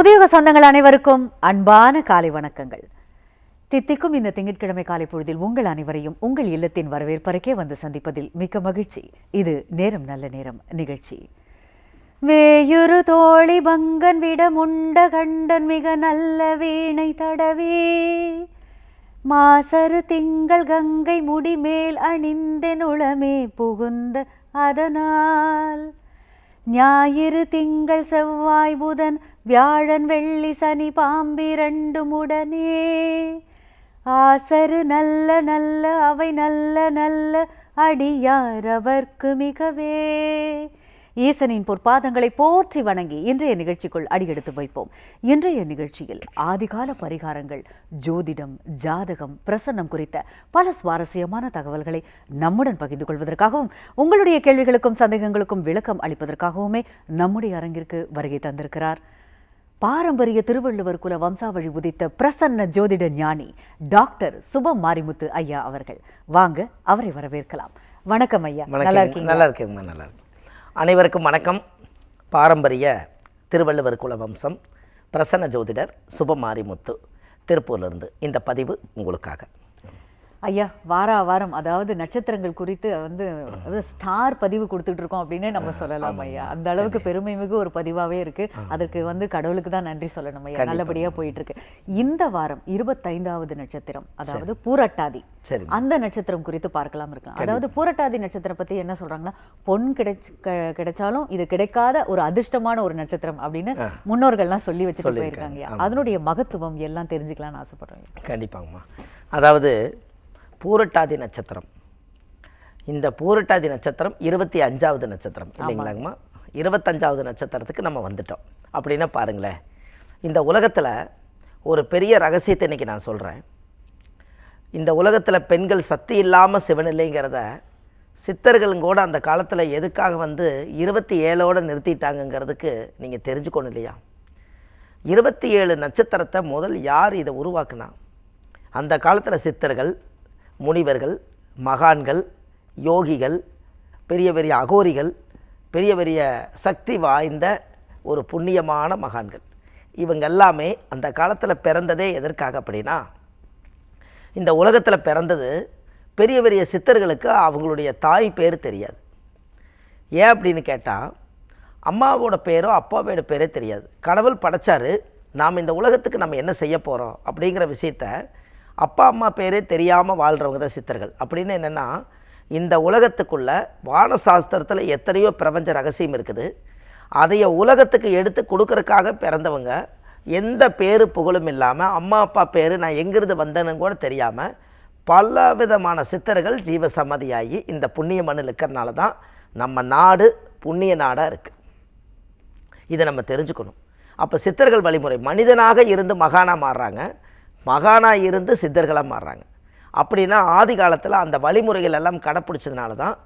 புதியுக சொந்தங்கள் அனைவருக்கும் அன்பான காலை வணக்கங்கள். தித்திக்கும் இந்த திங்கட்கிழமை காலை பொழுதில் உங்கள் அனைவரையும் உங்கள் இல்லத்தின் வரவேற்பறைக்கே வந்து சந்திப்பதில் மிக்க மகிழ்ச்சி. இது நேரம் நல்ல நேரம் நிகழ்ச்சி. வேயுரு தோழி பங்கன் விட முண்ட கண்டன் மிக நல்ல வீணை தடவி. மாசரு திங்கள் கங்கை முடிமேல் அணிந்தென் உளமே புகுந்த அதனால். ஞாயிறு திங்கள் செவ்வாய் புதன் வியாழன் வெள்ளி சனி பாம்பிரண்டும் உடனே. ஆசரு நல்ல நல்ல அவை நல்ல நல்ல அடியார் அவர்க்கு மிகவே. ஈசனின் பொற்பாதங்களை போற்றி வணங்கி இன்றைய நிகழ்ச்சிக்குள் அடியெடுத்து வைப்போம். இன்றைய நிகழ்ச்சியில் ஆதிகால பரிகாரங்கள் ஜோதிடம் ஜாதகம் பிரசன்னம் குறித்த பல சுவாரஸ்யமான தகவல்களை நம்முடன் பகிர்ந்து கொள்வதற்காகவும் உங்களுடைய கேள்விகளுக்கும் சந்தேகங்களுக்கும் விளக்கம் அளிப்பதற்காகவுமே நம்முடைய அரங்கிற்கு வருகை தந்திருக்கிறார். பாரம்பரிய திருவள்ளுவர் குல வம்சாவழி உதித்த பிரசன்ன ஜோதிட ஞானி டாக்டர் சுபம் மாரிமுத்து ஐயா அவர்கள். வாங்க அவரை வரவேற்கலாம். வணக்கம் ஐயா. நல்லா இருக்கீங்க நல்லா இருக்கேங்கம்மா நல்லா இருக்கு அனைவருக்கும் வணக்கம். பாரம்பரிய திருவள்ளுவர் குல வம்சம் பிரசன்ன ஜோதிடர் சுபமாரிமுத்து திருப்பூர்லேருந்து இந்த பதிவு உங்களுக்காக. ஐயா வாரா வாரம் அதாவது நட்சத்திரங்கள் குறித்து வந்து ஸ்டார் பதிவு கொடுத்துட்டு இருக்கோம் அப்படின்னு நம்ம சொல்லலாம் ஐயா. அந்த அளவுக்கு பெருமை மிகு ஒரு பதிவாவே இருக்கு. அதற்கு வந்து கடவுளுக்கு தான் நன்றி சொல்லணும் ஐயா. நல்லபடியா போயிட்டு இருக்கு இந்த வாரம் இருபத்தைந்தாவது நட்சத்திரம் அதாவது பூரட்டாதி. அந்த நட்சத்திரம் குறித்து பார்க்கலாம் இருக்கலாம். அதாவது பூரட்டாதி நட்சத்திரம் பத்தி என்ன சொல்றாங்கன்னா பொன் கிடைச்சு க- கிடைச்சாலும் இது கிடைக்காத ஒரு அதிர்ஷ்டமான ஒரு நட்சத்திரம் அப்படின்னு முன்னோர்கள்லாம் சொல்லி வச்சுட்டு போயிருக்காங்க ஐயா. அதனுடைய மகத்துவம் எல்லாம் தெரிஞ்சுக்கலாம்னு ஆசைப்படுறேன். கண்டிப்பாங்கம்மா. அதாவது பூரட்டாதி நட்சத்திரம். இந்த பூரட்டாதி நட்சத்திரம் இருபத்தி அஞ்சாவது நட்சத்திரம் இல்லைங்களாங்கம்மா? இருபத்தஞ்சாவது நட்சத்திரத்துக்கு நம்ம வந்துட்டோம். அப்படின்னா பாருங்களேன் இந்த உலகத்தில் ஒரு பெரிய ரகசியத்தை இன்னைக்கு நான் சொல்கிறேன் இந்த உலகத்தில் பெண்கள் சக்தி இல்லாமல் சிவனில்லைங்கிறத சித்தர்களும் கூட அந்த காலத்தில் எதுக்காக வந்து இருபத்தி ஏழோடு நிறுத்திட்டாங்கங்கிறதுக்கு நீங்கள் தெரிஞ்சுக்கணும் இல்லையா? இருபத்தி ஏழு நட்சத்திரத்தை முதல் யார் இதை உருவாக்குனா? அந்த காலத்தில் சித்தர்கள் முனிவர்கள் மகான்கள் யோகிகள் பெரிய பெரிய அகோரிகள் பெரிய பெரிய சக்தி வாய்ந்த ஒரு புண்ணியமான மகான்கள். இவங்க எல்லாமே அந்த காலத்தில் பிறந்ததே எதற்காக அப்படின்னா இந்த உலகத்தில் பிறந்தது பெரிய பெரிய சித்தர்களுக்கு அவங்களுடைய தாய் பேர் தெரியாது. ஏன் அப்படின்னு கேட்டால் அம்மாவோட பேரோ அப்பாவோட பேரே தெரியாது. கடவுள் படைச்சாரு நாம் இந்த உலகத்துக்கு நம்ம என்ன செய்ய போகிறோம் அப்படிங்கிற விஷயத்த அப்பா அம்மா பேரே தெரியாமல் வாழ்கிறவங்க தான் சித்தர்கள். அப்படின்னு என்னென்னா இந்த உலகத்துக்குள்ளே வான சாஸ்திரத்தில் எத்தனையோ பிரபஞ்ச ரகசியம் இருக்குது. அதைய உலகத்துக்கு எடுத்து கொடுக்கறதுக்காக பிறந்தவங்க எந்த பேர் புகழும் இல்லாமல் அம்மா அப்பா பேர் நான் எங்கிருந்து வந்தேன்னு கூட தெரியாமல் பல விதமான சித்தர்கள் ஜீவசம்மதியாகி இந்த புண்ணிய மண்ணில் இருக்கிறனால தான் நம்ம நாடு புண்ணிய நாடாக இருக்குது இதை நம்ம தெரிஞ்சுக்கணும். அப்போ சித்தர்கள் வழிமுறை மனிதனாக இருந்து மகானாக மாறுறாங்க. மகானாக இருந்து சித்தர்களாக மாறுறாங்க. அப்படின்னா ஆதி காலத்தில் அந்த வழிமுறைகள் எல்லாம் கடைப்பிடிச்சதுனால தான்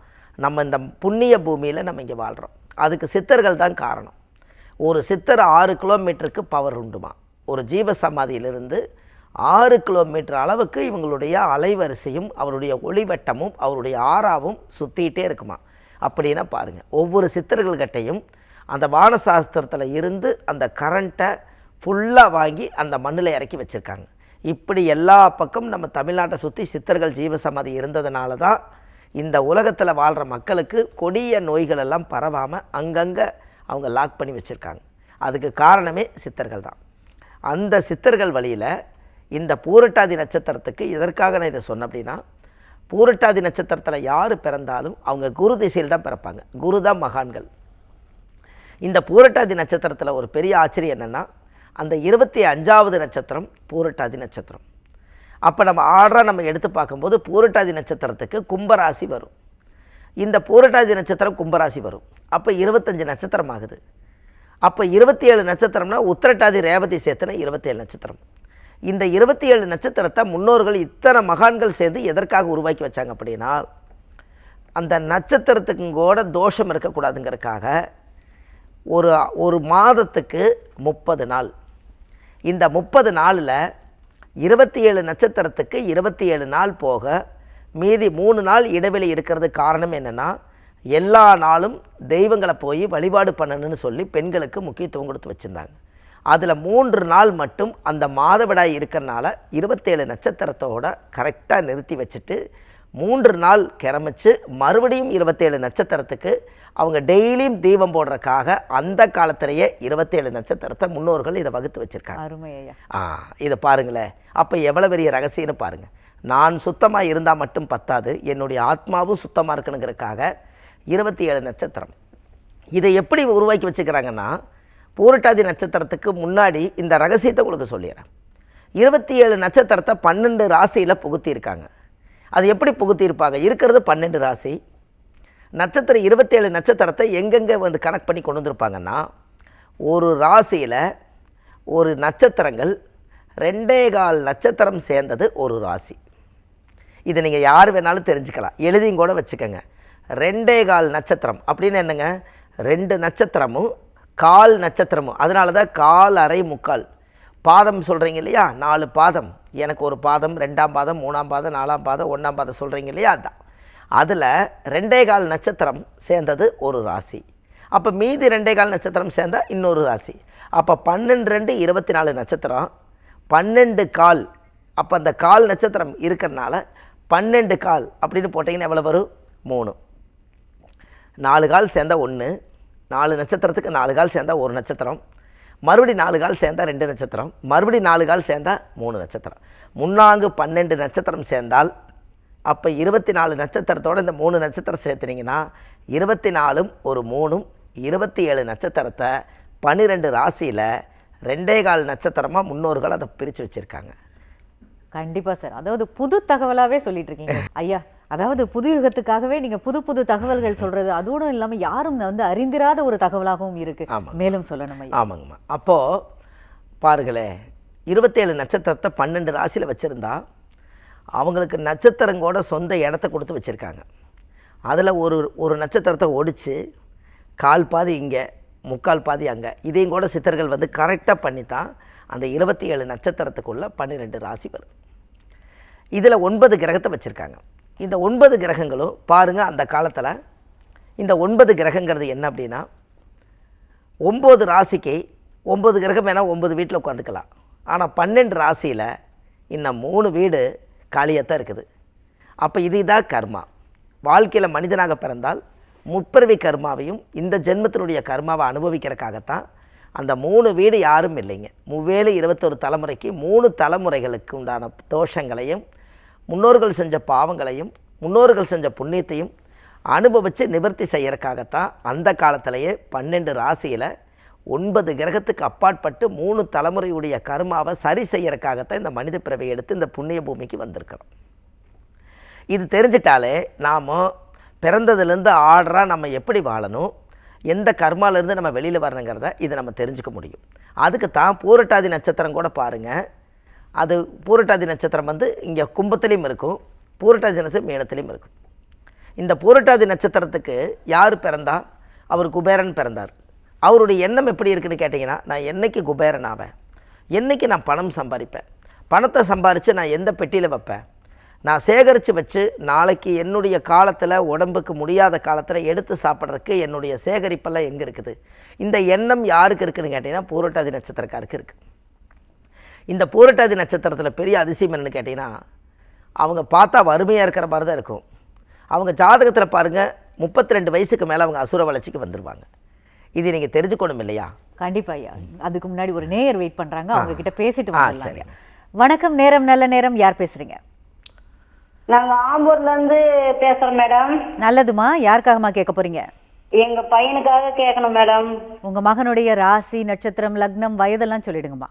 நம்ம இந்த புண்ணிய பூமியில் நம்ம இங்கே வாழ்கிறோம் அதுக்கு சித்தர்கள் தான் காரணம். ஒரு சித்தர் ஆறு கிலோமீட்டருக்கு பவர் உண்டுமா? ஒரு ஜீவ சமாதியிலிருந்து ஆறு கிலோமீட்டர் அளவுக்கு இவங்களுடைய அலைவரிசையும் அவருடைய ஒளிவட்டமும் அவருடைய ஆறாவும் சுற்றிக்கிட்டே இருக்குமா? அப்படின்னா பாருங்கள் ஒவ்வொரு சித்தர்கள்கிட்டையும் அந்த வானசாஸ்திரத்தில் இருந்து அந்த கரண்ட்டை ஃபுல்லாக வாங்கி அந்த மண்ணில் இறக்கி வச்சுருக்காங்க. இப்படி எல்லா பக்கம் நம்ம தமிழ்நாட்டை சுற்றி சித்தர்கள் ஜீவசமாதி இருந்ததுனால தான் இந்த உலகத்தில் வாழ்கிற மக்களுக்கு கொடிய நோய்கள் எல்லாம் பரவாமல் அங்கங்கே அவங்க லாக் பண்ணி வச்சுருக்காங்க. அதுக்கு காரணமே சித்தர்கள் தான் அந்த சித்தர்கள் வழியில் இந்த பூரட்டாதி நட்சத்திரத்துக்கு எதற்காக நான் இதை சொன்னேன் அப்படின்னா பூரட்டாதி நட்சத்திரத்தில் யார் பிறந்தாலும் அவங்க குரு திசையில் தான் பிறப்பாங்க. குரு தான் மகான்கள். இந்த பூரட்டாதி நட்சத்திரத்தில் ஒரு பெரிய ஆச்சரியம் என்னென்னா அந்த இருபத்தி அஞ்சாவது நட்சத்திரம் பூரட்டாதி நட்சத்திரம். அப்போ நம்ம ஆர்டராக நம்ம எடுத்து பார்க்கும்போது பூரட்டாதி நட்சத்திரத்துக்கு கும்பராசி வரும். இந்த பூரட்டாதி நட்சத்திரம் கும்பராசி வரும். அப்போ இருபத்தஞ்சு நட்சத்திரம் ஆகுது. அப்போ இருபத்தி ஏழு நட்சத்திரம்னா உத்திரட்டாதி ரேவதி சேர்த்துனா இருபத்தேழு நட்சத்திரம். இந்த இருபத்தி ஏழு நட்சத்திரத்தை முன்னோர்கள் இத்தனை மகான்கள் சேர்ந்து எதற்காக உருவாக்கி வச்சாங்க அப்படின்னா அந்த நட்சத்திரத்துக்கும் கூட தோஷம் இருக்கக்கூடாதுங்கிறதுக்காக ஒரு ஒரு மாதத்துக்கு முப்பது நாள். இந்த முப்பது நாளில் இருபத்தி ஏழு நட்சத்திரத்துக்கு இருபத்தி ஏழு நாள் போக மீதி மூணு நாள் இடைவெளி இருக்கிறது காரணம் என்னென்னா எல்லா நாளும் தெய்வங்களை போய் வழிபாடு பண்ணணும்னு சொல்லி பெண்களுக்கு முக்கியத்துவம் கொடுத்து வச்சுருந்தாங்க. அதில் மூன்று நாள் மட்டும் அந்த மாதவிடாய் இருக்கிறனால இருபத்தேழு நட்சத்திரத்தோட கரெக்டாக நிறுத்தி வச்சுட்டு மூன்று நாள் கிளம்பிச்சு மறுபடியும் இருபத்தேழு நட்சத்திரத்துக்கு அவங்க டெய்லியும் தீபம் போடுறதுக்காக அந்த காலத்திலேயே இருபத்தேழு நட்சத்திரத்தை முன்னோர்கள் இதை வகுத்து வச்சுருக்காங்க. ஆ இதை பாருங்களேன். அப்போ எவ்வளோ பெரிய ரகசியம்னு பாருங்கள் நான் சுத்தமாக இருந்தால் மட்டும் பத்தாது என்னுடைய ஆத்மாவும் சுத்தமாக இருக்கணுங்கிறதுக்காக இருபத்தி ஏழு நட்சத்திரம். இதை எப்படி உருவாக்கி வச்சுக்கிறாங்கன்னா பூரட்டாதி நட்சத்திரத்துக்கு முன்னாடி இந்த ரகசியத்தை உங்களுக்கு சொல்லிடுறேன். இருபத்தி ஏழு நட்சத்திரத்தை பன்னெண்டு ராசியில் புகுத்தியிருக்காங்க. அது எப்படி புகுத்தியிருப்பாங்க? இருக்கிறது பன்னெண்டு ராசி நட்சத்திரம் இருபத்தேழு நட்சத்திரத்தை எங்கெங்கே வந்து கனெக்ட் பண்ணி கொண்டு வந்திருப்பாங்கன்னா ஒரு ராசியில் ஒரு நட்சத்திரங்கள் ரெண்டே கால் நட்சத்திரம் சேர்ந்தது ஒரு ராசி. இதை நீங்கள் யார் வேணாலும் தெரிஞ்சுக்கலாம். எழுதியும் கூட வச்சுக்கோங்க. ரெண்டே கால் நட்சத்திரம் அப்படின்னு என்னங்க? ரெண்டு நட்சத்திரமும் கால் நட்சத்திரமும். அதனால தான் கால் அரை முக்கால். பாதம் சொல்கிறீங்க இல்லையா? நாலு பாதம். எனக்கு ஒரு பாதம் ரெண்டாம் பாதம் மூணாம் பாதம் நாலாம் பாதம் ஒன்றாம் பாதம் சொல்கிறீங்க இல்லையா? அதான். அதில் ரெண்டே கால் நட்சத்திரம் சேர்ந்தது ஒரு ராசி. அப்போ மீதி ரெண்டே கால் நட்சத்திரம் சேர்ந்தா இன்னொரு ராசி. அப்போ பன்னெண்டு ரெண்டு இருபத்தி நாலு நட்சத்திரம். பன்னெண்டு கால் அப்போ அந்த கால் நட்சத்திரம் இருக்கிறனால பன்னெண்டு கால் அப்படின்னு போட்டிங்கன்னா எவ்வளோ வரும்? மூணு. நாலு கால் சேர்ந்தால் ஒன்று நாலு நட்சத்திரத்துக்கு நாலு கால் சேர்ந்தால் ஒரு நட்சத்திரம். மறுபடி நாலு கால் சேர்ந்தா ரெண்டு நட்சத்திரம். மறுபடி நாலு கால் சேர்ந்தா மூணு நட்சத்திரம். முன்னாங்கு பன்னெண்டு நட்சத்திரம் சேர்ந்தால் அப்போ இருபத்தி நாலு நட்சத்திரத்தோட இந்த மூணு நட்சத்திரம் சேர்த்துனீங்கன்னா இருபத்தி நாலும் ஒரு மூணும் இருபத்தி ஏழு நட்சத்திரத்தை பன்னிரெண்டு ராசியில் ரெண்டே கால் நட்சத்திரமாக முன்னோர்கள் அதை பிரித்து வச்சுருக்காங்க. கண்டிப்பா சார். அதாவது புது தகவலாவே சொல்லிட்டு இருக்கீங்க ஐயா அதாவது புது யுகத்துக்காகவே நீங்க புது புது தகவல்கள் சொல்றது அதோடும் இல்லாம யாரும் வந்து அறிந்திராத ஒரு தகவலாகவும் இருக்கு. ஆமாங்க. மேலும் சொல்லணும் ஆமாங்கம்மா. அப்போது பாருங்களேன் இருபத்தேழு நட்சத்திரத்தை பன்னெண்டு ராசியில் வச்சுருந்தா அவங்களுக்கு நட்சத்திரங்கூட சொந்த இடத்த கொடுத்து வச்சுருக்காங்க. அதில் ஒரு ஒரு நட்சத்திரத்தை ஒடித்து கால் பாதி இங்கே முக்கால் பாதி அங்கே இதையும் கூட சித்தர்கள் வந்து கரெக்டாக பண்ணி தான் அந்த இருபத்தி ஏழு நட்சத்திரத்துக்குள்ளே பன்னிரெண்டு ராசி வருது. இதில் ஒன்பது கிரகத்தை வச்சுருக்காங்க. இந்த ஒன்பது கிரகங்களும் பாருங்கள் அந்த காலத்தில் இந்த ஒன்பது கிரகங்கிறது என்ன அப்படின்னா ஒம்பது ராசிக்கு ஒம்பது கிரகம் வேணால் ஒம்பது வீட்டில் உட்காந்துக்கலாம். ஆனால் பன்னெண்டு ராசியில் இன்னும் மூணு வீடு காலியாக இருக்குது. அப்போ இதுதான் கர்மா. வாழ்க்கையில் மனிதனாக பிறந்தால் முற்பிறவி கர்மாவையும் இந்த ஜென்மத்தினுடைய கர்மாவை அனுபவிக்கிறதுக்காகத்தான் அந்த மூணு வீடு யாரும் இல்லைங்க. மூவேலு இருபத்தொரு தலைமுறைக்கு மூணு தலைமுறைகளுக்கு உண்டான தோஷங்களையும் முன்னோர்கள் செஞ்ச பாவங்களையும் முன்னோர்கள் செஞ்ச புண்ணியத்தையும் அனுபவித்து நிவர்த்தி செய்கிறக்காகத்தான் அந்த காலத்திலேயே பன்னெண்டு ராசியில் ஒன்பது கிரகத்துக்கு அப்பாற்பட்டு மூணு தலைமுறையுடைய கர்மாவை சரி செய்யறக்காகத்தான் இந்த மனித பிறவை எடுத்து இந்த புண்ணிய பூமிக்கு வந்திருக்கிறோம். இது தெரிஞ்சிட்டாலே நாம் பிறந்ததுலேருந்து ஆர்டராக நம்ம எப்படி வாழணும் எந்த கர்மாலேருந்து நம்ம வெளியில் வரணுங்கிறத இதை நம்ம தெரிஞ்சுக்க முடியும். அதுக்கு தான் பூரட்டாதி நட்சத்திரம் கூட பாருங்கள் அது பூரட்டாதி நட்சத்திரம் வந்து இங்கே கும்பத்துலேயும் இருக்கும் பூரட்டாதி நட்சத்திரம் மீனத்துலேயும் இருக்கும். இந்த பூரட்டாதி நட்சத்திரத்துக்கு யார் பிறந்தா? அவர் குபேரன் பிறந்தார். அவருடைய எண்ணம் எப்படி இருக்குன்னு கேட்டிங்கன்னா நான் என்றைக்கு குபேரன் ஆவேன்? என்னைக்கு நான் பணம் சம்பாதிப்பேன்? பணத்தை சம்பாரித்து நான் எந்த பெட்டியில் வைப்பேன்? நான் சேகரித்து வச்சு நாளைக்கு என்னுடைய காலத்தில் உடம்புக்கு முடியாத காலத்தில் எடுத்து சாப்பிட்றதுக்கு என்னுடைய சேகரிப்பெல்லாம் எங்கே இருக்குது? இந்த எண்ணம் யாருக்கு இருக்குதுன்னு கேட்டிங்கன்னா பூரட்டாதி நட்சத்திரக்காருக்கு இருக்குது இந்த பூரட்டாதி நட்சத்திரத்தில் பெரிய அதிசயம் என்னன்னு கேட்டிங்கன்னா அவங்க பார்த்தா வறுமையாக இருக்கிற மாதிரி தான் இருக்கும். அவங்க ஜாதகத்தில் பாருங்கள் முப்பத்தி ரெண்டு வயசுக்கு மேலே அவங்க அசுர வளர்ச்சிக்கு வந்துடுவாங்க இது நீங்கள் தெரிஞ்சுக்கணும் இல்லையா? கண்டிப்பா ஐயா அதுக்கு முன்னாடி ஒரு நேயர் வெயிட் பண்றாங்க. அவங்க கிட்ட பேசிட்டு. ஐயா. வணக்கம் நேரம் நல்ல நேரம். யார் பேசுறீங்க? நாங்க ஆம்பூர்ல இருந்து பேசுறோம் மேடம். நல்லதுமா? யாருக்காகமா கேட்க போறீங்க? எங்க பையனுக்காக கேட்கணும் மேடம். உங்க மகனுடைய ராசி நட்சத்திரம் லக்னம் வயதெல்லாம் சொல்லிடுங்கம்மா.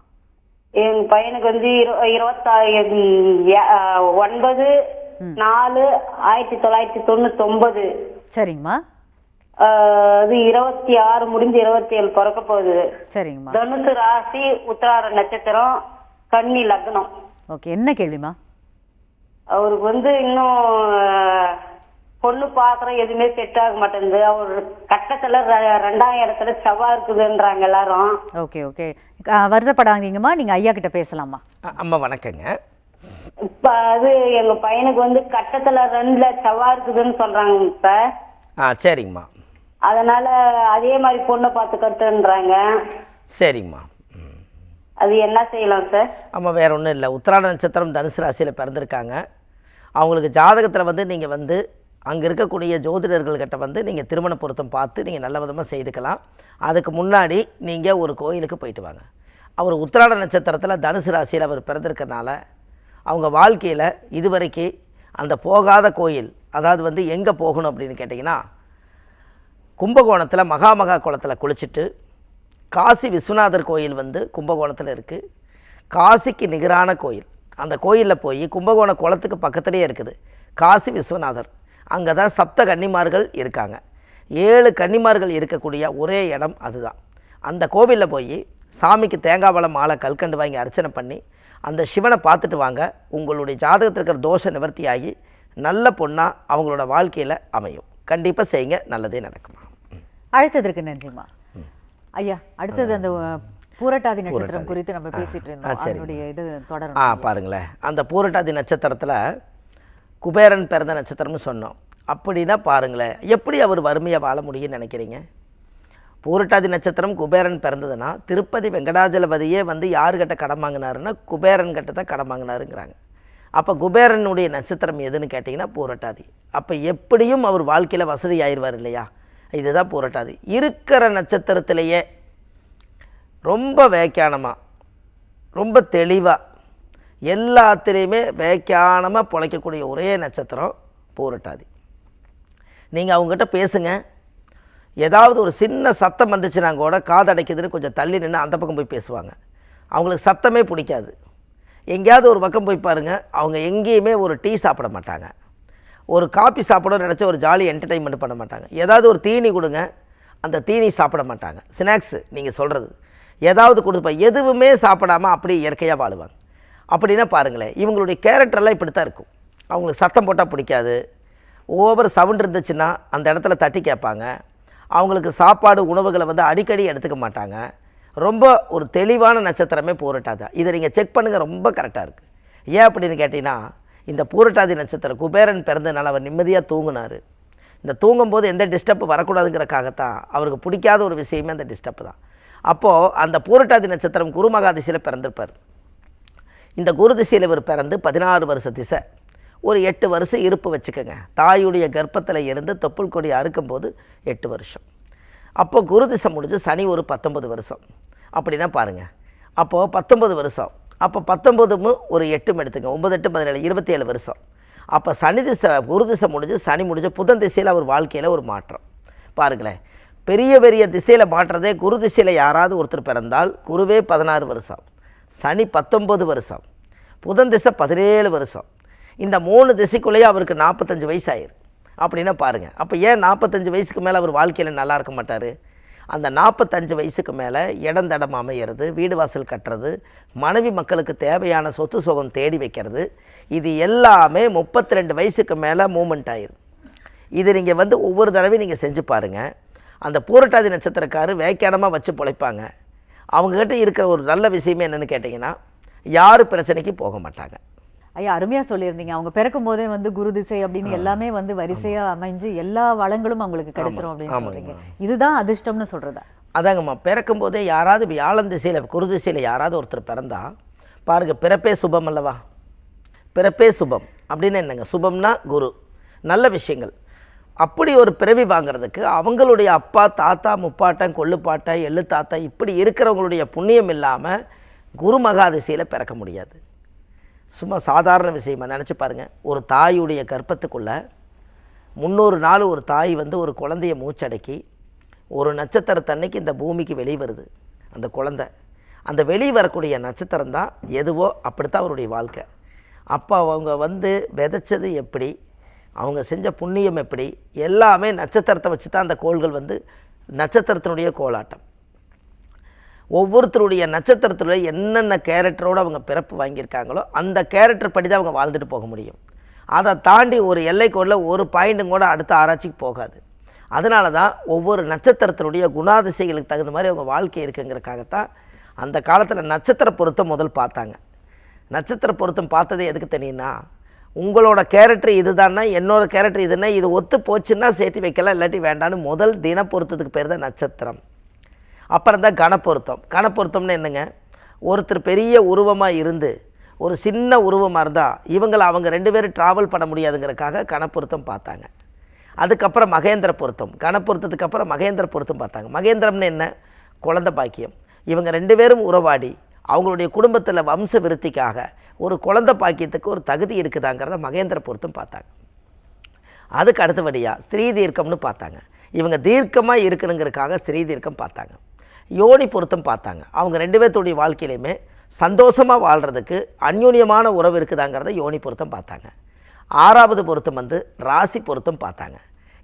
எங்க பையனுக்கு வந்து இரு- இருபத்தா ஒன்பது நாலு ஆயிரத்தி தொள்ளாயிரத்தி தொண்ணூத்தி ஒன்பது சரிங்கம்மா அது இருபத்தி ஆறு முடிஞ்சு இருபத்தி ஏழு பிறக்க போகுது. சரிங்கம்மா. தனுசு ராசி உத்திராட நட்சத்திரம் கன்னி லக்னம். ஓகே என்ன கேள்விமா அவருக்கு வந்து இன்னும் பொண்ணு பாக்குறோம் எதுவுமே செட் ஆக மாட்டேங்குது. அவர் கட்டத்துல ரெண்டாம் இடத்துல செவ்வாய் இருக்குதுன்றாங்க எல்லாரும். Okay okay. வருத்தப்படாதீங்கம்மா. நீங்க ஐயா கிட்ட பேசலாமா அம்மா வணக்கங்க. இப்ப அது எங்க பையனுக்கு வந்து கட்டத்துல ரெண்டுல செவ்வாய் இருக்குதுன்னு சொல்றாங்க இப்ப. ஆ சரிங்கம்மா. அதனால அதே மாதிரி பொண்ணை பார்த்து கட்டுன்றாங்க சரிங்கம்மா அது என்ன செய்யலாம் சார்? ஆமாம் வேறு ஒன்றும் இல்லை. உத்திராட நட்சத்திரம் தனுசு ராசியில் பிறந்திருக்காங்க. அவங்களுக்கு ஜாதகத்தில் வந்து நீங்கள் வந்து அங்கே இருக்கக்கூடிய ஜோதிடர்கள்கிட்ட வந்து நீங்கள் திருமண பொருத்தம் பார்த்து நீங்கள் நல்ல விதமாக செய்துக்கலாம். அதுக்கு முன்னாடி நீங்கள் ஒரு கோயிலுக்கு போயிட்டு வாங்க. அவர் உத்திராட நட்சத்திரத்தில் தனுசு ராசியில் அவர் பிறந்திருக்கனால அவங்க வாழ்க்கையில் இதுவரைக்கு அந்த போகாத கோயில் அதாவது வந்து எங்கே போகணும் அப்படின்னு கேட்டிங்கன்னா கும்பகோணத்தில் மகாமகா குளத்தில் குளிச்சுட்டு காசி விஸ்வநாதர் கோயில் வந்து கும்பகோணத்தில் இருக்குது காசிக்கு நிகரான கோயில். அந்த கோயிலில் போய் கும்பகோண குளத்துக்கு பக்கத்துலேயே இருக்குது. காசி விஸ்வநாதர். அங்கே தான் சப்த கன்னிமார்கள் இருக்காங்க. ஏழு கன்னிமார்கள் இருக்கக்கூடிய ஒரே இடம் அதுதான். அந்த கோவிலில் போய் சாமிக்கு தேங்காய் பழம் மாலை கல்கண்டு வாங்கி அர்ச்சனை பண்ணி அந்த சிவனை பார்த்துட்டு வாங்க. உங்களுடைய ஜாதகத்தில் இருக்கிற தோஷ நிவர்த்தியாகி நல்ல பொண்ணாக அவங்களோட வாழ்க்கையில் அமையும். கண்டிப்பாக செய்யுங்க. நல்லதே நடக்குமா? அழைத்ததற்கு நன்றிம்மா. ஐயா அடுத்தது அந்த பூரட்டாதி நட்சத்திரம் குறித்து நம்ம பேசிட்டு இருந்தோம். அதனுடைய இது ஆ பாருங்களேன் அந்த பூரட்டாதி நட்சத்திரத்தில் குபேரன் பிறந்த நட்சத்திரம்னு சொன்னோம். அப்படின்னா பாருங்களேன் எப்படி அவர் வறுமையாக வாழ முடியும்னு நினைக்கிறீங்க? பூரட்டாதி நட்சத்திரம் குபேரன் பிறந்ததுன்னா திருப்பதி வெங்கடாஜலபதியே வந்து யாருக்கிட்ட கடன் வாங்கினாருன்னா குபேரன் கிட்ட தான் கடன் வாங்கினாருங்கிறாங்க. அப்போ குபேரனுடைய நட்சத்திரம் எதுன்னு கேட்டிங்கன்னா பூரட்டாதி. அப்போ எப்படியும் அவர் வாழ்க்கையில் வசதி ஆயிடுவார் இல்லையா? இதுதான் புரட்டாது. இருக்கிற நட்சத்திரத்திலேயே ரொம்ப வேக்கியானமாக ரொம்ப தெளிவாக எல்லாத்துலேயுமே வேக்கியானமாக பிழைக்கக்கூடிய ஒரே நட்சத்திரம் பூரட்டாதி. நீங்கள் அவங்ககிட்ட பேசுங்க. ஏதாவது ஒரு சின்ன சத்தம் வந்துச்சுன்னா கூட காதடைக்குதுன்னு கொஞ்சம் தள்ளி நின்று அந்த பக்கம் போய் பேசுவாங்க. அவங்களுக்கு சத்தமே பிடிக்காது. எங்கேயாவது ஒரு பக்கம் போய் பாருங்கள் அவங்க எங்கேயுமே ஒரு டீ சாப்பிட மாட்டாங்க. ஒரு காப்பி சாப்பிட நினச்ச ஒரு ஜாலி என்டர்டைன்மெண்ட் பண்ண மாட்டாங்க. ஏதாவது ஒரு தீனி கொடுங்க அந்த தீனி சாப்பிட மாட்டாங்க. ஸ்நாக்ஸு நீங்கள் சொல்கிறது ஏதாவது கொடுப்பா எதுவுமே சாப்பிடாம அப்படியே இயற்கையாக வாழுவாங்க. அப்படின்னா பாருங்களேன் இவங்களுடைய கேரக்டர்லாம் இப்படி தான் இருக்கும். அவங்களுக்கு சத்தம் போட்டால் பிடிக்காது. ஓவர் சவுண்ட் இருந்துச்சுன்னா அந்த இடத்துல தட்டி கேட்பாங்க. அவங்களுக்கு சாப்பாடு உணவுகளை வந்து அடிக்கடி எடுத்துக்க மாட்டாங்க. ரொம்ப ஒரு தெளிவான நட்சத்திரமே பூரட்டாதி இதை நீங்கள் செக் பண்ணுங்கள் ரொம்ப கரெக்டாக இருக்குது ஏன் அப்படின்னு கேட்டிங்கன்னா இந்த பூரட்டாதி நட்சத்திரம் குபேரன் பிறந்ததுனால அவர் நிம்மதியாக தூங்கினார். இந்த தூங்கும்போது எந்த டிஸ்டர்ப் வரக்கூடாதுங்கிறக்காகத்தான் அவருக்கு பிடிக்காத ஒரு விஷயமே அந்த டிஸ்டர்ப் தான். அப்போது அந்த பூரட்டாதி நட்சத்திரம் குருமகாதிசையில் பிறந்திருப்பார். இந்த குரு திசையில் இவர் பிறந்து பதினாறு வருஷ திசை. ஒரு எட்டு வருஷம் இருப்பு வச்சுக்கோங்க. தாயுடைய கர்ப்பத்தில் இருந்து தொப்புள் கொடி அறுக்கும்போது எட்டு வருஷம். அப்போது குரு திசை முடிஞ்சு சனி ஒரு பத்தொம்பது வருஷம். அப்படின்னா பாருங்கள் அப்போது பத்தொம்பது வருஷம். அப்போ பத்தொம்பதுமு ஒரு எட்டும் எடுத்துங்க ஒம்பது எட்டு பதினேழு இருபத்தி ஏழு வருஷம். அப்போ சனி திசை குரு திசை முடிஞ்சு சனி முடிஞ்சு புதன் திசையில் அவர் வாழ்க்கையில் ஒரு மாற்றம். பாருங்களேன். பெரிய பெரிய திசையில் மாற்றதே குரு திசையில் யாராவது ஒருத்தர் பிறந்தால் குருவே பதினாறு வருஷம். சனி பத்தொம்பது வருஷம். புதன் திசை பதினேழு வருஷம். இந்த மூணு திசைக்குள்ளேயே அவருக்கு நாற்பத்தஞ்சு வயசு ஆயிரு. அப்படின்னா பாருங்கள் அப்போ ஏன் நாற்பத்தஞ்சு வயசுக்கு மேலே அவர் வாழ்க்கையில் நல்லா இருக்க மாட்டார்? அந்த நாற்பத்தஞ்சு வயசுக்கு மேலே இடம் தடம் அமையிறது வீடு வாசல் கட்டுறது மனைவி மக்களுக்கு தேவையான சொத்து சுகம் தேடி வைக்கிறது. இது எல்லாமே முப்பத்தி ரெண்டு வயசுக்கு மேலே மூமெண்ட் ஆயிரும். இது நீங்கள் வந்து ஒவ்வொரு தடவையும் நீங்கள் செஞ்சு பாருங்கள் அந்த பூரட்டாதி நட்சத்திரக்காரு வேக்கியானமாக வச்சு பிழைப்பாங்க. அவங்ககிட்ட இருக்கிற ஒரு நல்ல விஷயமே என்னென்னு கேட்டிங்கன்னா யார் பிரச்சனைக்கு போக மாட்டாங்க. ஐயா அருமையா சொல்லியிருந்தீங்க. அவங்க பிறக்கும் போதே வந்து குரு திசை அப்படின்னு எல்லாமே வந்து வரிசையா அமைஞ்சு எல்லா வளங்களும் அவங்களுக்கு கிடைச்சிரும் அப்படின்னு. சொல்றீங்க. இதுதான் அதிர்ஷ்டம்னு சொல்றதா? அதாங்கம்மா. பிறக்கும்போதே யாராவது வியாழன் திசையில் குரு திசையில் யாராவது ஒருத்தர் பிறந்தா பாருங்கள் பிறப்பே சுபம் அல்லவா? பிறப்பே சுபம். அப்படின்னு என்னங்க? சுபம்னா குரு. நல்ல விஷயங்கள். அப்படி ஒரு பிறவி வாங்குறதுக்கு அவங்களுடைய அப்பா தாத்தா முப்பாட்டன் கொள்ளுப்பாட்டன் எள்ளு தாத்தா இப்படி இருக்கிறவங்களுடைய புண்ணியம் இல்லாமல் குரு மகாதிசையில் பிறக்க முடியாது. சும்மா சாதாரண விஷயமா நினச்சி பாருங்கள் ஒரு தாயுடைய கர்ப்பத்துக்குள்ளே முந்நூறு நாள் ஒரு தாய் வந்து ஒரு குழந்தைய மூச்சடக்கி ஒரு நட்சத்திரத்தன்னைக்கு இந்த பூமிக்கு வெளியே வருது. அந்த குழந்தை. அந்த வெளியே வரக்கூடிய நட்சத்திரம் தான் எதுவோ அப்படித்தான் அவருடைய வாழ்க்கை. அப்போ அவங்க வந்து விதைச்சது எப்படி? அவங்க செஞ்ச புண்ணியம் எப்படி? எல்லாமே நட்சத்திரத்தை வச்சு தான் அந்த கோள்கள் வந்து நட்சத்திரத்தினுடைய கோலாட்டம் ஒவ்வொருத்தருடைய நட்சத்திரத்தில் என்னென்ன கேரக்டரோடு அவங்க பிறப்பு வாங்கியிருக்காங்களோ அந்த கேரக்டர் படி தான் அவங்க வாழ்ந்துட்டு போக முடியும். அதை தாண்டி ஒரு எல்லைக்கோடில் ஒரு பாயிண்ட்டும் கூட அடுத்த ஆராய்ச்சிக்கு போகாது. அதனால தான் ஒவ்வொரு நட்சத்திரத்தினுடைய குணாதிசைகளுக்கு தகுந்த மாதிரி அவங்க வாழ்க்கை இருக்குங்கிறக்காகத்தான் அந்த காலத்தில் நட்சத்திர பொருத்தம் முதல் பார்த்தாங்க. நட்சத்திர பொருத்தம் பார்த்ததே எதுக்கு தெரியும்னா உங்களோட கேரக்டர் இதுதான்னா என்னோட கேரக்டர் இதுன்னா இது ஒத்து போச்சுன்னா சேர்த்து வைக்கலாம் இல்லாட்டி வேண்டான்னு முதல் தின பொருத்தத்துக்கு பேர் தான் நட்சத்திரம். அப்புறம் தான் கணப்பொருத்தம் கணப்பொருத்தம்னு என்னங்க? ஒருத்தர் பெரிய உருவமாக இருந்து ஒரு சின்ன உருவமாக இருந்தால் இவங்களை அவங்க ரெண்டு பேரும் ட்ராவல் பண்ண முடியாதுங்கிறதுக்காக கணப்பொருத்தம் பார்த்தாங்க. அதுக்கப்புறம் மகேந்திர பொருத்தம். கணப்பொருத்தத்துக்கு அப்புறம் மகேந்திர பொருத்தம் பார்த்தாங்க. மகேந்திரம்னு என்ன? குழந்தை பாக்கியம். இவங்க ரெண்டு பேரும் உறவாடி அவங்களுடைய குடும்பத்தில் வம்ச விருத்திக்காக ஒரு குழந்தை பாக்கியத்துக்கு ஒரு தகுதி இருக்குதாங்கிறத மகேந்திர பொருத்தம் பார்த்தாங்க. அதுக்கு அடுத்தபடியாக ஸ்திரீ தீர்க்கம்னு பார்த்தாங்க. இவங்க தீர்க்கமாக இருக்கணுங்கிறதுக்காக ஸ்திரீ தீர்க்கம் பார்த்தாங்க. யோனி பொருத்தம் பார்த்தாங்க. அவங்க ரெண்டு பேர்த்துடைய வாழ்க்கையிலையுமே சந்தோஷமாக வாழ்கிறதுக்கு அந்யூன்யமான உறவு இருக்குதாங்கிறத யோனி பொருத்தம் பார்த்தாங்க. ஆறாவது பொருத்தம் வந்து ராசி பொருத்தம் பார்த்தாங்க.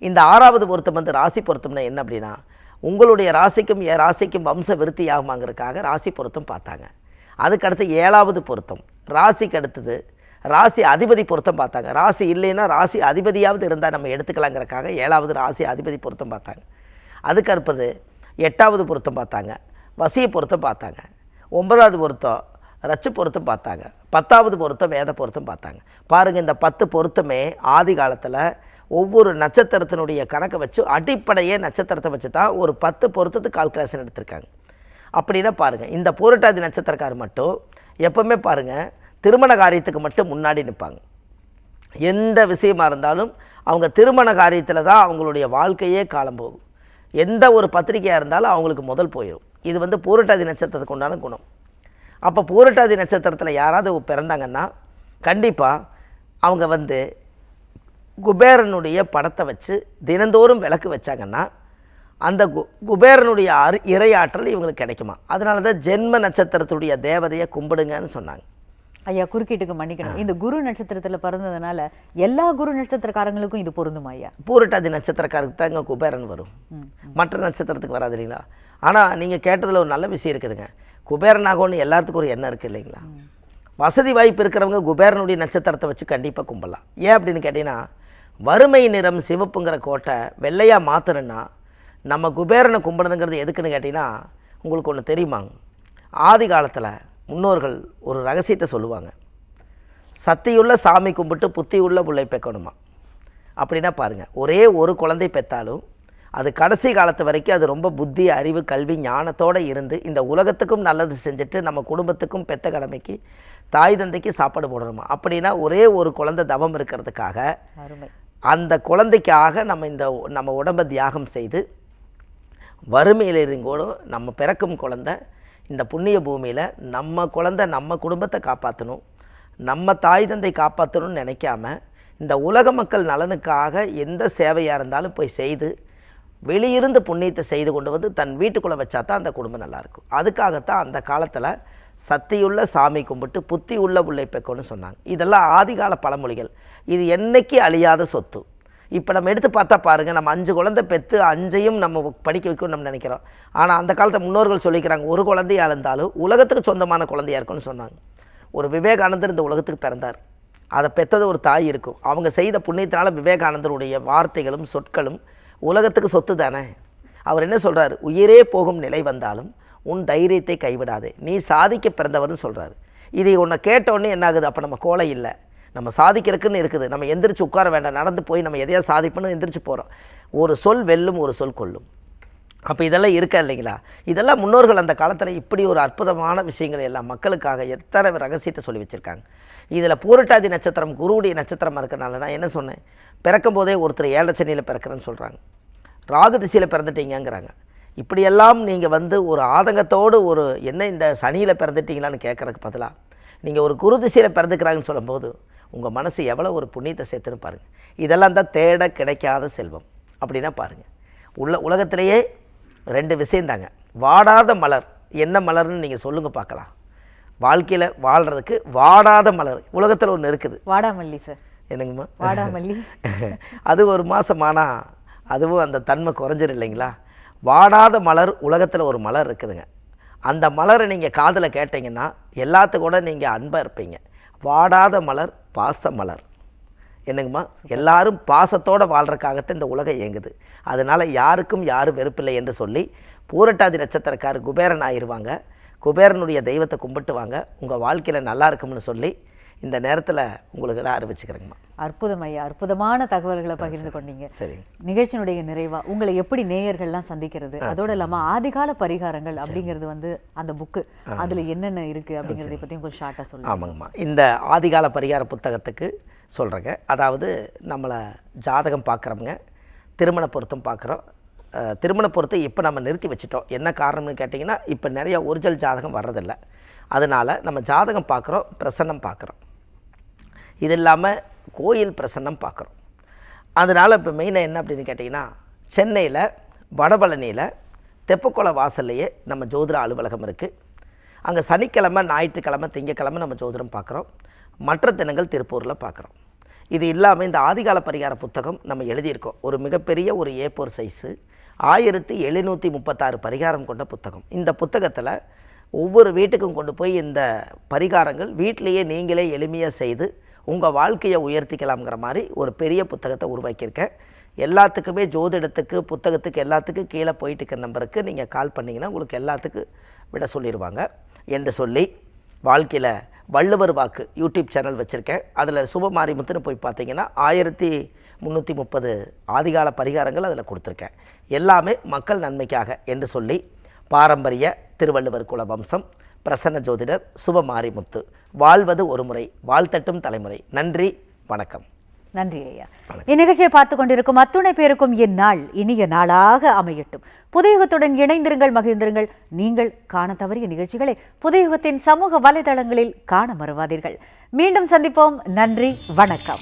இந்த ஆறாவது பொருத்தம் வந்து ராசி பொருத்தம்னா என்ன அப்படின்னா உங்களுடைய ராசிக்கும் என் ராசிக்கும் வம்ச விருத்தி ஆகுமாங்கிறதுக்காக ராசி பொருத்தம் பார்த்தாங்க. அதுக்கடுத்து ஏழாவது பொருத்தம் ராசிக்கு அடுத்தது ராசி அதிபதி பொருத்தம் பார்த்தாங்க. ராசி இல்லைன்னா ராசி அதிபதியாவது இருந்தால் நம்ம எடுத்துக்கலாங்கிறக்காக ஏழாவது ராசி அதிபதி பொருத்தம் பார்த்தாங்க. அதுக்கடுப்பது எட்டாவது பொருத்தம் பார்த்தாங்க. வசிய பொருத்தம் பார்த்தாங்க. ஒன்பதாவது பொருத்தம் ரச்சு பொருத்தம் பார்த்தாங்க. பத்தாவது பொருத்தம் வேத பொருத்தம் பார்த்தாங்க. பாருங்கள் இந்த பத்து பொருத்தமே ஆதி காலத்தில் ஒவ்வொரு நட்சத்திரத்தினுடைய கணக்கை வச்சு அடிப்படையே நட்சத்திரத்தை வச்சு தான் ஒரு பத்து பொருத்தத்துக்கு கால்குலேஷன் எடுத்திருக்காங்க. அப்படின்னா பாருங்கள் இந்த பூரட்டாதி நட்சத்திரக்கார் மட்டும் எப்பவுமே பாருங்கள் திருமண காரியத்துக்கு மட்டும் முன்னாடி நிற்பாங்க. எந்த விஷயமா இருந்தாலும் அவங்க திருமண காரியத்தில் தான் அவங்களுடைய வாழ்க்கையே காலம் போகும். எந்த ஒரு பத்திரிக்கையாக இருந்தாலும் அவங்களுக்கு முதல் போயிடும் இது வந்து பூரட்டாதி நட்சத்திரத்துக்கு உண்டான குணம். அப்போ பூரட்டாதி நட்சத்திரத்தில் யாராவது பிறந்தாங்கன்னா கண்டிப்பாக அவங்க வந்து குபேரனுடைய படத்தை வச்சு தினந்தோறும் விளக்கு வச்சாங்கன்னா அந்த கு குபேரனுடைய அரு இறையாற்றல் இவங்களுக்கு கிடைக்குமா? அதனால தான் ஜென்ம நட்சத்திரத்துடைய தேவதையை கும்பிடுங்கன்னு சொன்னாங்க. ஐயா குறுக்கீட்டுக்கு மன்னிக்கணும். இந்த குரு நட்சத்திரத்துல பிறந்ததுனால எல்லா குரு நட்சத்திரக்காரங்களுக்கும் இது பொருந்துமா ஐயா பூரட்டாதி நட்சத்திரக்காருக்கு தாங்க குபேரன் வரும். மற்ற நட்சத்திரத்துக்கு வராது இல்லைங்களா? ஆனால் நீங்கள் கேட்டதில் ஒரு நல்ல விஷயம் இருக்குதுங்க. குபேரன் ஆகும்னு எல்லாத்துக்கும் ஒரு எண்ணம் இருக்குது இல்லைங்களா? வசதி வாய்ப்பு இருக்கிறவங்க குபேரனுடைய நட்சத்திரத்தை வச்சு கண்டிப்பாக கும்பிடலாம் ஏன் அப்படின்னு கேட்டிங்கன்னா வறுமை நிறம் சிவப்புங்கிற கோட்டை வெள்ளையாக மாற்றணுன்னா நம்ம குபேரனை கும்பிடுறதுங்கிறது எதுக்குன்னு கேட்டிங்கன்னா உங்களுக்கு ஒன்று தெரியுமாங்க? ஆதி காலத்தில் முன்னோர்கள் ஒரு ரகசியத்தை சொல்லுவாங்க. சத்தியுள்ள சாமி கும்பிட்டு புத்தியுள்ள புள்ளை பெக்கணுமா? அப்படின்னா பாருங்கள் ஒரே ஒரு குழந்தை பெற்றாலும் அது கடைசி காலத்து வரைக்கும் அது ரொம்ப புத்தி அறிவு கல்வி ஞானத்தோடு இருந்து இந்த உலகத்துக்கும் நல்லது செஞ்சுட்டு நம்ம குடும்பத்துக்கும் பெத்த கடமைக்கு தாய் தந்தைக்கு சாப்பாடு போடணுமா? அப்படின்னா ஒரே ஒரு குழந்தை தவம் இருக்கிறதுக்காக அந்த குழந்தைக்காக நம்ம இந்த நம்ம உடம்பை தியாகம் செய்து வறுமையில் இருங்கூட நம்ம பிறக்கும் குழந்தை இந்த புண்ணிய பூமியில் நம்ம குழந்தை நம்ம குடும்பத்தை காப்பாற்றணும் நம்ம தாய் தந்தை காப்பாற்றணும்னு நினைக்காம இந்த உலக மக்கள் நலனுக்காக எந்த சேவையாக இருந்தாலும் போய் செய்து வெளியிருந்து புண்ணியத்தை செய்து கொண்டு வந்து தன் வீட்டுக்குள்ளே வச்சா தான் அந்த குடும்பம் நல்லாயிருக்கும் அதுக்காகத்தான் அந்த காலத்தில் சத்தியுள்ள சாமி கும்பிட்டு புத்தி உள்ள உள்ளை பெக்கோன்னு சொன்னாங்க. இதெல்லாம் ஆதிகால பழமொழிகள். இது என்னைக்கு அழியாத சொத்து? இப்போ நம்ம எடுத்து பார்த்தா பாருங்கள் நம்ம அஞ்சு குழந்தை பெற்று அஞ்சையும் நம்ம படிக்க வைக்கணும்னு நம்ம நினைக்கிறோம். ஆனால் அந்த காலத்தை முன்னோர்கள் சொல்லிக்கிறாங்க ஒரு குழந்தையாக இருந்தாலும் உலகத்துக்கு சொந்தமான குழந்தையா இருக்கும்னு சொன்னாங்க. ஒரு விவேகானந்தர் இந்த உலகத்துக்கு பிறந்தார். அதை பெற்றது ஒரு தாய் இருக்கும். அவங்க செய்த புண்ணியத்தினால விவேகானந்தருடைய வார்த்தைகளும் சொற்களும் உலகத்துக்கு சொத்து தானே? அவர் என்ன சொல்கிறார் உயிரே போகும் நிலை வந்தாலும் உன் தைரியத்தை கைவிடாதே. நீ சாதிக்க பிறந்தவர்னு சொல்கிறார் இதை உன்னை கேட்ட என்ன ஆகுது? அப்போ நம்ம கோலை இல்லை. நம்ம சாதிக்கிறதுக்குன்னு இருக்குது. நம்ம எந்திரிச்சு உட்கார வேண்டாம். நடந்து போய் நம்ம எதையா சாதிப்பணும் எந்திரிச்சு போகிறோம் ஒரு சொல் வெல்லும் ஒரு சொல் கொல்லும். அப்போ இதெல்லாம் இருக்கா இல்லைங்களா? இதெல்லாம் முன்னோர்கள் அந்த காலத்தில் இப்படி ஒரு அற்புதமான விஷயங்களை எல்லாம் மக்களுக்காக எத்தனை ரகசியத்தை சொல்லி வச்சுருக்காங்க. இதில் பூரட்டாதி நட்சத்திரம் குருவுடைய நட்சத்திரமாக இருக்கனால நான் என்ன சொன்னேன்? பிறக்கும் போதே ஒருத்தர் ஏழரை சனியில் பிறக்கிறேன்னு சொல்கிறாங்க ராகு திசையில் பிறந்துட்டீங்கங்கிறாங்க. இப்படியெல்லாம் நீங்கள் வந்து ஒரு ஆதங்கத்தோடு ஒரு என்ன இந்த சனியில் பிறந்துட்டீங்களான்னு கேட்குறதுக்கு பதிலாக நீங்கள் ஒரு குரு திசையில் பிறந்துக்கிறாங்கன்னு சொல்லும்போது உங்கள் மனசு எவ்வளோ ஒரு புண்ணியத்தை சேர்த்துன்னு பாருங்கள் இதெல்லாம் தான் தேட கிடைக்காத செல்வம். அப்படின்னா பாருங்கள் உள்ள உலகத்திலேயே ரெண்டு விஷயந்தாங்க வாடாத மலர். என்ன மலர்னு நீங்கள் சொல்லுங்கள் பார்க்கலாம். வாழ்க்கையில் வாழ்கிறதுக்கு வாடாத மலர். உலகத்தில் ஒன்று இருக்குது. வாடாமல்லி சார் என்னங்கம்மா? வாடாமல்லி. அது ஒரு மாதம் ஆனால் அதுவும் அந்த தன்மை குறைஞ்சிரும் இல்லைங்களா? வாடாத மலர் உலகத்தில் ஒரு மலர் இருக்குதுங்க. அந்த மலரை நீங்கள் காதில் கேட்டிங்கன்னா எல்லாத்துக்கூட நீங்கள் அன்பாக இருப்பீங்க. வாடாத மலர் பாச மலர். என்னங்கம்மா? எல்லாரும் பாசத்தோடு வாழ்கிறக்காகத்தான் இந்த உலகம் இயங்குது. அதனால் யாருக்கும் யாரும் வெறுப்பில்லை என்று சொல்லி பூரட்டாதி நட்சத்திரக்கார் குபேரன் ஆயிடுவாங்க குபேரனுடைய தெய்வத்தை கும்பிட்டு வாங்க உங்கள் வாழ்க்கையில் நல்லா இருக்கும்னு சொல்லி இந்த நேரத்தில் உங்களுக்கு நான் அறிவிச்சுக்கிறேங்கம்மா. அற்புதம் ஐயா அற்புதமான தகவல்களை பகிர்ந்து கொண்டீங்க. சரிங்க நிகழ்ச்சியினுடைய நிறைவா உங்களை எப்படி நேயர்கள்லாம் சந்திக்கிறது அதோட இல்லாம ஆதிகால பரிகாரங்கள் அப்படிங்கிறது வந்து அந்த புக்கு அதுல என்னென்ன இருக்கு அப்படிங்கறதை பத்தியும் கொஞ்சம் ஷார்ட்டா சொல்லுங்க. ஆமாங்கம்மா. இந்த ஆதிகால பரிகார புத்தகத்துக்கு சொல்கிறேங்க அதாவது நம்மளை ஜாதகம் பார்க்குறவங்க திருமண பொருத்தம் பார்க்குறோம். திருமண பொருத்தம் இப்போ நம்ம நிறுத்தி வச்சிட்டோம். என்ன காரணம்னு கேட்டிங்கன்னா இப்போ நிறைய ஒரிஜினல் ஜாதகம் வர்றதில்ல. அதனால் நம்ம ஜாதகம் பார்க்குறோம் பிரசன்னம் பார்க்குறோம். இது இல்லாமல் கோயில் பிரசன்னம் பார்க்குறோம். அதனால் இப்போ மெயினாக என்ன அப்படின்னு கேட்டிங்கன்னா சென்னையில் வடபழனியில் தெப்பக்குளம் வாசல்லையே நம்ம ஜோதிட அலுவலகம் இருக்குது அங்கே சனிக்கிழமை ஞாயிற்றுக்கிழமை திங்கக்கிழமை நம்ம ஜோதிடம் பார்க்குறோம். மற்ற தினங்கள் திருப்பூரில் பார்க்குறோம். இது இல்லாமல் இந்த ஆதிகால பரிகார புத்தகம் நம்ம எழுதியிருக்கோம். ஒரு மிகப்பெரிய ஒரு ஏப்போர் சைஸு ஆயிரத்தி எழுநூற்றி முப்பத்தாறு பரிகாரம் கொண்ட புத்தகம். இந்த புத்தகத்தில் ஒவ்வொரு வீட்டுக்கும் கொண்டு போய் இந்த பரிகாரங்கள் வீட்டிலேயே நீங்களே எளிமையாக செய்து உங்கள் வாழ்க்கையை உயர்த்திக்கலாம்ங்கிற மாதிரி ஒரு பெரிய புத்தகத்தை உருவாக்கியிருக்கேன். எல்லாத்துக்குமே ஜோதிடத்துக்கு புத்தகத்துக்கு எல்லாத்துக்கும் கீழே போயிட்டு இருக்கிற நம்பருக்கு நீங்கள் கால் பண்ணிங்கன்னா உங்களுக்கு எல்லாத்துக்கும் விட சொல்லிடுவாங்க என்று சொல்லி வாழ்க்கையில் வள்ளுவர் வாக்கு யூடியூப் சேனல் வச்சுருக்கேன். அதில் சுபமாரிமுத்துன்னு போய் பார்த்தீங்கன்னா ஆயிரத்தி முந்நூற்றி முப்பது ஆதிகால பரிகாரங்கள் அதில் கொடுத்துருக்கேன். எல்லாமே மக்கள் நன்மைக்காக என்று சொல்லி பாரம்பரிய திருவள்ளுவர் குல வம்சம் பிரசன்ன ஜோதிடர் சுபமாரிமுத்து. வாழ்வது ஒரு முறை வாழ்த்தட்டும் தலைமுறை. நன்றி வணக்கம். நன்றி ஐயா. இந்நிகழ்ச்சியை பார்த்து கொண்டிருக்கும் அத்துணை பேருக்கும் என் நாள் இனிய நாளாக அமையட்டும். புதையுகத்துடன் இணைந்திருங்கள் மகிழ்ந்திருங்கள். நீங்கள் காண தவறிய நிகழ்ச்சிகளை புதையுகத்தின் சமூக வலைதளங்களில் காண மறவாதீர்கள். மீண்டும் சந்திப்போம். நன்றி வணக்கம்.